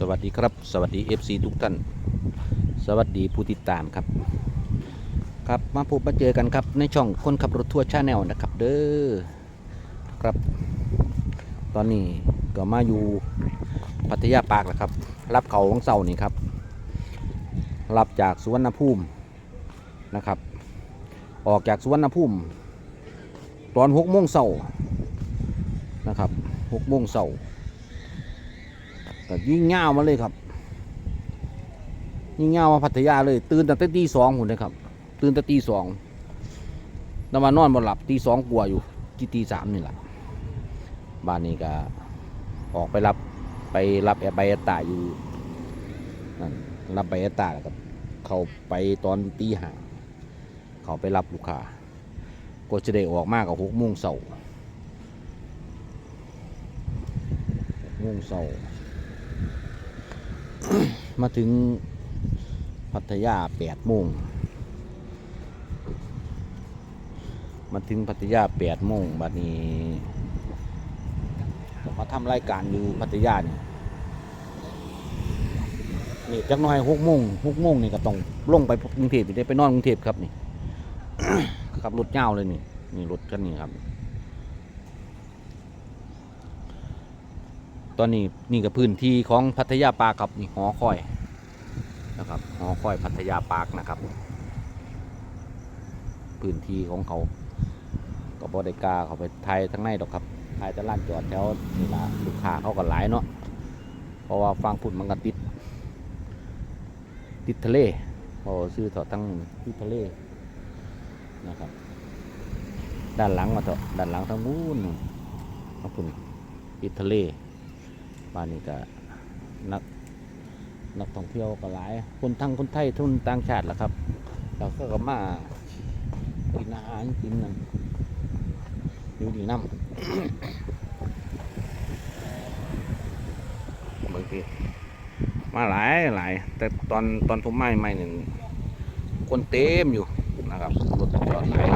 สวัสดีครับ สวัสดี FC ทุกท่าน สวัสดีผู้ติดตามครับ ครับมาพบมาเจอกันครับ ในช่องคนขับรถทัวร์ชาแนลนะครับ เด้อครับ ตอนนี้ก็มาอยู่พัทยาปาร์คแล้วครับ รับเขาของเสานี่ครับ รับจากสุวรรณภูมินะครับ ออกจากสุวรรณภูมิ ตอนหกโมงเสาร์นะครับหกโมงเสาร์ ก็ยิ่งเงาวมาเลยครับ ยิ่งเงาวมาพัทยาเลย ตื่นตั้งแต่ตีสองหุ่นเลยครับ ตื่นแต่ตีสองแล้วมานอนบ่หลับตีสองกลัวอยู่ที่ตีสามนี่แหละบ้านนี้ก็ออกไปรับไปรับแอร์ใบแอตาอยู่นั่นรับใบแอตาแล้วก็เขาไปตอนตีห้าเขาไปรับลูกค้าก็จะได้ออกมากกับหกโมงเสาร์หกโมงเสาร์ มาถึงพัทยาแปดโมงมาถึงพัทยาแปดโมงบัดนี้มาทำรายการอยู่พัทยาเนี่ยนี่จักหน้อยหกโมงหกโมงนี่ก็ต้องลงไปกรุงเทพอีกได้ไปนอนกรุงเทพครับนี่ขับรถเงาเลยนี่นี่รถคันนี้ครับ ตอนนี้นี่ก็พื้นที่ของพัทยาปาร์ครับนี่หอคอยนะครับหอคอยพัทยาปาร์คนะครับ พื้นที่ของเขาก็บอได้กล้าเขาไปไทยทั้งในดอกครับไทยแต่ล้านจอดแถวนี่ละลูกค้าเขาก็หลายเนาะเพราะว่าฟังพุ่นมันก็ติด ติดทะเลพอซื้อถอะทั้งที่ทะเลนะครับ ด้านหลังมาเถอะด้านหลังทั้งนู้นนู่นทั้งพุ่นติดทะเล บ้านนี้ก็นักนักท่องเที่ยวก็หลาย คนทั้งคนไทยทุนต่างชาติแหละครับ เราก็ก็มากินอาหารกินนั่นอยู่ดีน้ำบางทีมาหลายหลาย แต่ตอนตอนผมไม่ไม่หนึ่งคนเต็มอยู่นะครับรถจอดหลาย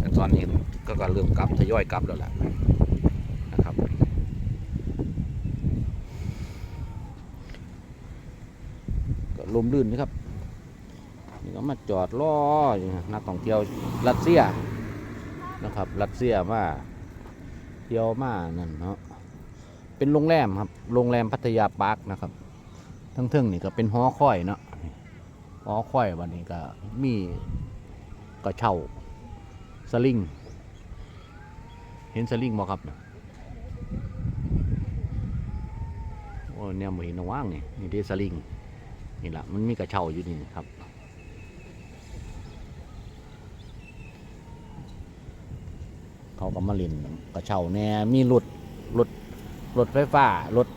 แต่ตอนนี้ก็ก็เริ่มกลับทยอยกลับแล้วแหละนะครับ ก็ ลมลื่นนะครับนี่ก็มาจอดรออนักท่องเที่ยวรัสเซียนะครับ รัสเซียมาเที่ยวมานั่นเนาะเป็นโรงแรมครับโรงแรมพัทยาปาร์คนะครับ ทั้งเทิงนี่ก็เป็นหอคอยเนาะหอคอยวันนี้ก็มีกระเช่าสลิงเห็นสลิงบ่ครับโอ้เนี่ยบ่เห็นว่างนี่นี่เดสลิง นี่แหละมันมีกระเช้าอยู่นี่ครับเขาก็มาเล่นกระเช้าแน่มีรถรถรถไฟฟ้ารถ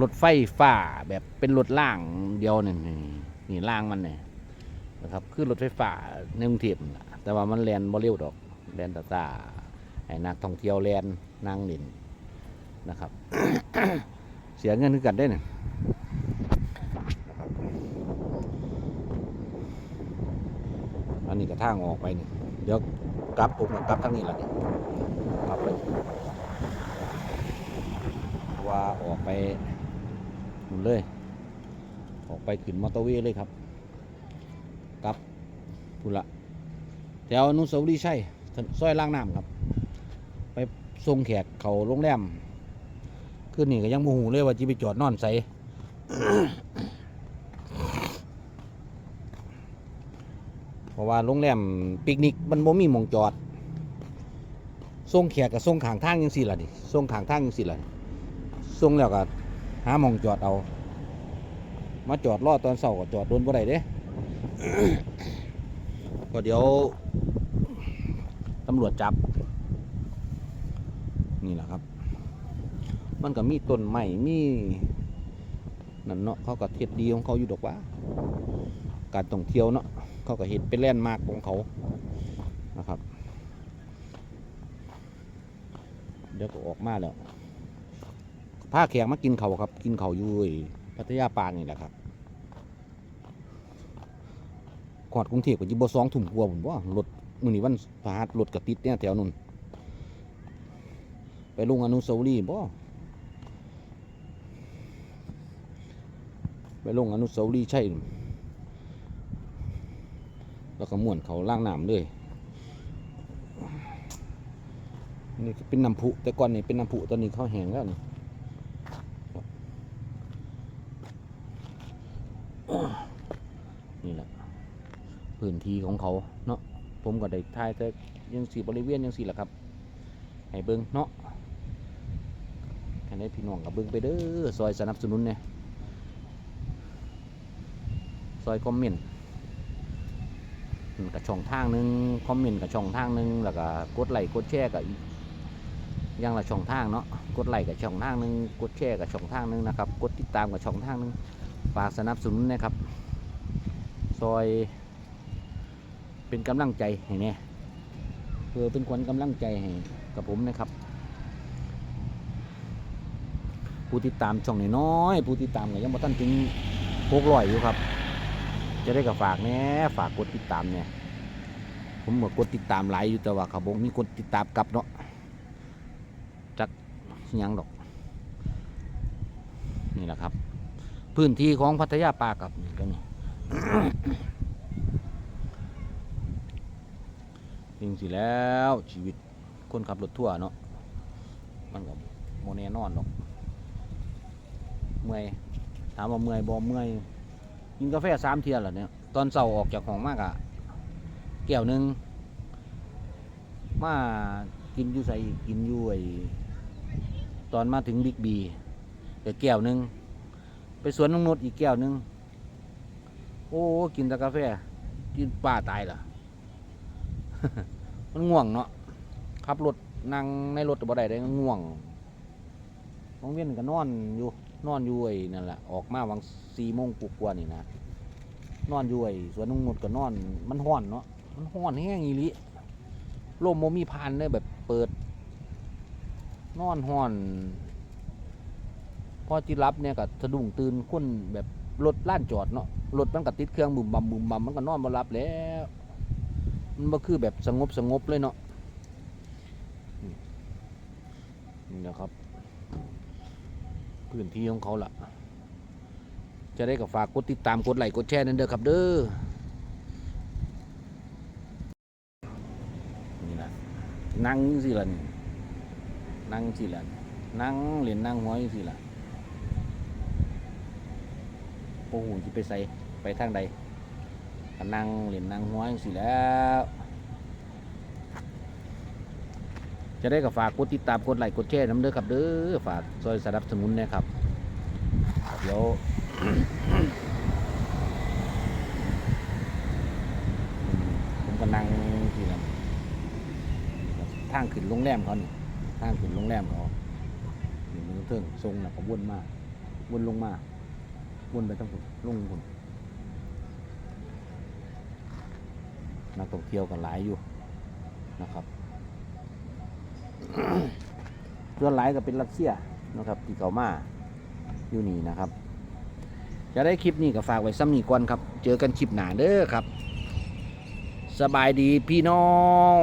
รถไฟฟ้าแบบเป็นรถล่างเดียวนี่นี่ล่างมันเนี่ยนะครับคือรถไฟฟ้าในกรุงเทพแต่ว่ามันแลนบ่เร็วดอกแลนตาตาให้นักท่องเที่ยวแลนนั่งเล่นนะครับ เสียเงินคือกันได้เนี่ย นนี้ก็ทางออกไปนี่เดี๋ยวกลับผมก็กลับทางนี้แหละนี่กลับไปว่าออกไปนู่นเลย ออกไปขึ้นมอเตอร์เวย์เลยครับกลับพุนละแถวอนุสาวรีย์ชัยซอยล่างน้ำครับ ไปส่งแขกเขาโรงแรมขึ้นนี่ก็ยังโมโหเลยว่าจะไปจอดนอนใส่ เพราะ ว่าโรงแรมปิกนิกมันบ่มีหมองจอดส่งแขกกับส่งขางทางยังสิล่ะดิส่งขางทางยังสิล่ะส่งแล้วก็หาหมองจอดเอา มาจอดรอตอนเสาร์ก็จอดโดนบ่ได้เด้ก็เดี๋ยวตำรวจจับ นี่แหละครับ มันก็มีต้นไม้มีนั่นเนาะเขาก็เทียดดีของเขาอยู่ดอกว่า การท่องเที่ยวเนาะ เขาก็เห็นเป็นแลนด์มาร์กของเขานะครับ เดี๋ยวก็ออกมาแล้วพาแขกมากินเขาครับ กินเขาอยู่พัทยาปางนี่แหละครับกอดกรุงเทพก็อยิบสองถุ่มกลัวผมว่ารถมือนี้วันพาหัสรถกระติดเนี่ยแถวนู้นไปลงอนุสาวรีย์บ่ไปลงอนุสาวรีย์ใชัย แล้วก็ม่วนเขาล่างน้ำเลยนี่ก็เป็นน้ำพุแต่ก่อนนี่เป็นน้ำพุตอนนี้เขาแห้งแล้วนี่นี่แหละพื้นที่ของเขาเนาะผมก็ได้ทายแต่ยังสีบริเวณยังสีแหละครับให้เบิ้งเนาะให้ได้พี่น้องกับเบิ้งไปเด้อซอยสนับสนุนเนี่ยซอยคอมเมนต์ กับช่องทางหนึ่งคอมเมนต์กับช่องทางหนึ่งแล้วก็กดไลค์กดแชร์กับอย่างละช่องทางเนาะกดไลค์กับช่องทางหนึ่งกดแชร์กับช่องทางหนึ่งนะครับกดติดตามกับช่องทางหนึ่งฝากสนับสนุนนะครับซอยเป็นกำลังใจให้แน่เพื่อเป็นขวัญกำลังใจให้กับผมนะครับผู้ติดตามช่องน้อยผู้ติดตามก็ยังบ่ทันถึงหกร้อยอยู่ครับ จะได้กับฝากแหน่ฝากกดติดตามเนี่ยผมเมื่อกดติดตามหลายอยู่แต่ว่าขาบอกมีกดติดตามกลับเนาะจักยังดอก นี่แหละครับ พื้นที่ของพัทยาปากับนี่ก็นี่จริงสิแล้วชีวิตคนขับรถทั่วเนาะมันก็โมเนนอนหรอกเมื่อยถามว่าเมื่อยบ่เมื่อย กินกาแฟสามเทียนแล้วเนี่ยตอนเสาร์ออกจากห้องมากอะแก้วหนึ่งมากินอยู่ใส่กินอยู่ไอตอนมาถึงบิ๊กบีเดีแก้วหนึ่งไปสวนนงนดอีกแก้วหนึ่งโอ้กินแต่กาแฟกินป้าตายล่ะมันง่วงเนาะขับรถนั่งในรถบ่ได้ได้ง่วงน้องเวียนก็นอนอยู่ นอนอยู่ไอ้นั่นแหละออกมาวังสี่โมงกว่านี่นะนอนอยู่ไอ้สวนนงนุดก็นอน มันห้อนเนาะมันห้อนแห้งอีลิลมโมมีพันเลยแบบเปิด นอนห้อนพอจิรับเนี่ยก็สะดุ้งตื่นคนแบบรถล้านจอดเนาะรถมันก็ติดเครื่องบุมบัมบุมบัมมันก็นอนบ่หลับแล้วมันก็คือแบบสงบสงบเลยเนาะนี่นะครับ พื้นที่ของเขาล่ะจะได้กับฝากกดติดตามกดไลค์กดแชร์นั่นเด้อครับเด้อนี่ละนั่งสิละนี่นั่งสิละนั่งเหรียญนั่งหัวสิละโอ้โหจะไปใส่ไปทางใดนั่งเล่นนั่งหัวจังสิแล้ว จะได้กับฝากกดติดตามกดไลค์กดแชร์น้ำเด้อครับเด้อฝากซอยสนับสนุนนะครับเดี๋ยวผมก็นั่งที่นั่นทางขึ้นโรงแรมเขานี่ทางขึ้นโรงแรมเขานี่มันเทิงทรงน่ะก็วนมากวนลงมาวนไปทั้งหมดลงคนนักท่องเที่ยวกันหลายอยู่นะครับ ส่วนหลายก็เป็นรัสเซียนะครับที่เขามาอยู่นี่นะครับ จะได้คลิปนี้ก็ฝากไว้ซ้ำนี่ก่อนครับ เจอกันคลิปหนาเด้อครับ สบายดีพี่น้อง